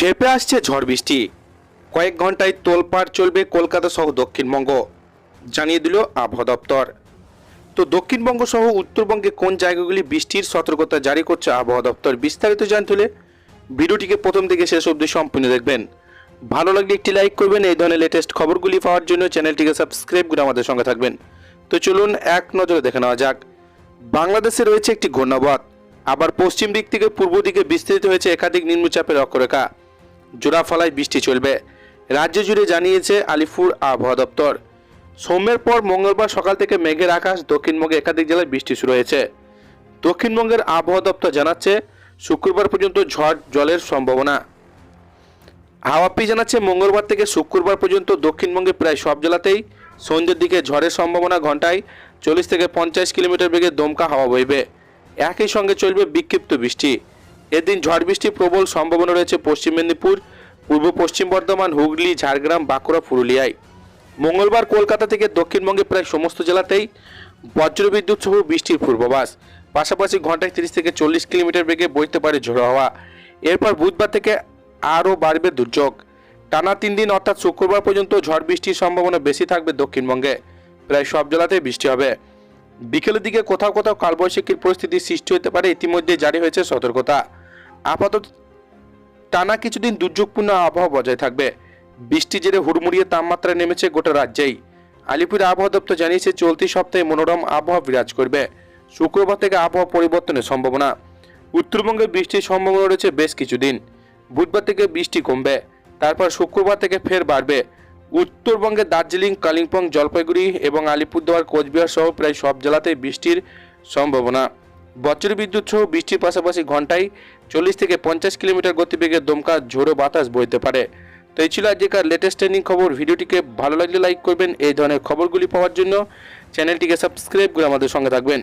ঝেপে আসছে ঝড় বৃষ্টি। কয়েক ঘন্টায় তোলপাড় চলবে কলকাতা সহ দক্ষিণবঙ্গ, জানিয়ে দিল আবহাওয়া দপ্তর। তো দক্ষিণবঙ্গ সহ উত্তরবঙ্গে কোন জায়গাগুলি বৃষ্টির সতর্কতা জারি করছে আবহাওয়া দপ্তর বিস্তারিত জানতে হলে ভিডিওটিকে প্রথম থেকে শেষ অবধি সম্পূর্ণ দেখবেন। ভালো লাগলে একটি লাইক করবেন, এই ধরনের লেটেস্ট খবরগুলি পাওয়ার জন্য চ্যানেলটিকে সাবস্ক্রাইব করে আমাদের সঙ্গে থাকবেন। তো চলুন এক নজরে দেখে নেওয়া যাক। বাংলাদেশে রয়েছে একটি ঘূর্ণাবত। আবার পশ্চিম দিক থেকে পূর্ব দিকে বিস্তৃত হয়েছে একাধিক নিম্নচাপের অক্ষরেখা। জোড়াফলায় বৃষ্টি চলবে। রাজ্য জুড়ে জানিয়েছে আলিপুর আবহাওয়া দপ্তর। সোমের পর মঙ্গলবার সকাল থেকে মেঘের আকাশ দক্ষিণবঙ্গে একাধিক জেলায় বৃষ্টি শুরু হয়েছে। দক্ষিণবঙ্গের আবহাওয়া দপ্তর জানাচ্ছে, শুক্রবার পর্যন্ত ঝড় জলের সম্ভাবনা। হাওয়াপি জানাচ্ছে, মঙ্গলবার থেকে শুক্রবার পর্যন্ত দক্ষিণবঙ্গে প্রায় সব জেলাতেই সন্ধ্যের দিকে ঝড়ের সম্ভাবনা ঘন্টায় চল্লিশ থেকে পঞ্চাশ কিলোমিটার বেগে দমকা হাওয়া বইবে। একই সঙ্গে চলবে বিক্ষিপ্ত বৃষ্টি। এদিন ঝড় বৃষ্টির প্রবল সম্ভাবনা রয়েছে পশ্চিম মেদিনীপুর, পূর্ব পশ্চিম বর্ধমান, হুগলি, ঝাড়গ্রাম, বাঁকুড়া, পুরুলিয়ায়। মঙ্গলবার কলকাতা থেকে দক্ষিণবঙ্গে প্রায় সমস্ত জেলাতেই বজ্রবিদ্যুৎ সহ বৃষ্টির পূর্বাভাস। পাশাপাশি ঘন্টায় তিরিশ থেকে চল্লিশ কিলোমিটার বেগে বইতে পারে ঝোড়ো হাওয়া। এরপর বুধবার থেকে আরও বাড়বে দুর্যোগ। টানা তিন দিন, অর্থাৎ শুক্রবার পর্যন্ত ঝড় বৃষ্টির সম্ভাবনা বেশি থাকবে দক্ষিণবঙ্গে। প্রায় সব জেলাতেই বৃষ্টি হবে। বিকেলের দিকে কোথাও কোথাও কালবৈশাখীর পরিস্থিতি সৃষ্টি হতে পারে। ইতিমধ্যে জারি হয়েছে সতর্কতা। আপাতত টানা কিছুদিন দুর্যোগপূর্ণ আবহাওয়া বজায় থাকবে। বৃষ্টি জেরে হুড়মুড়িয়ে তাপমাত্রা নেমেছে গোটা রাজ্যেই। আলিপুর আবহাওয়া দপ্তর জানিয়েছে, চলতি সপ্তাহে মনোরম আবহাওয়া বিরাজ করবে। শুক্রবার থেকে আবহাওয়া পরিবর্তনের সম্ভাবনা। উত্তরবঙ্গে বৃষ্টির সম্ভাবনা রয়েছে বেশ কিছুদিন। বুধবার থেকে বৃষ্টি কমবে। তারপর শুক্রবার থেকে ফের বাড়বে। উত্তরবঙ্গে দার্জিলিং, কালিম্পং, জলপাইগুড়ি এবং আলিপুরদুয়ার, কোচবিহার সহ প্রায় সব জেলাতেই বৃষ্টির সম্ভাবনা। বজ্র বিদ্যুৎ সহ বৃষ্টির পাশাপাশি ঘন্টায় চল্লিশ থেকে পঞ্চাশ কিলোমিটার গতিবেগে দমকা ঝোড়ো বাতাস বইতে পারে। তো এই ছিল আজকের লেটেস্ট ট্রেন্ডিং খবর। ভিডিওটিকে ভালো লাগলে লাইক করবেন। এই ধরনের খবরগুলি পাওয়ার জন্য চ্যানেলটিকে সাবস্ক্রাইব করে আমাদের সঙ্গে থাকবেন।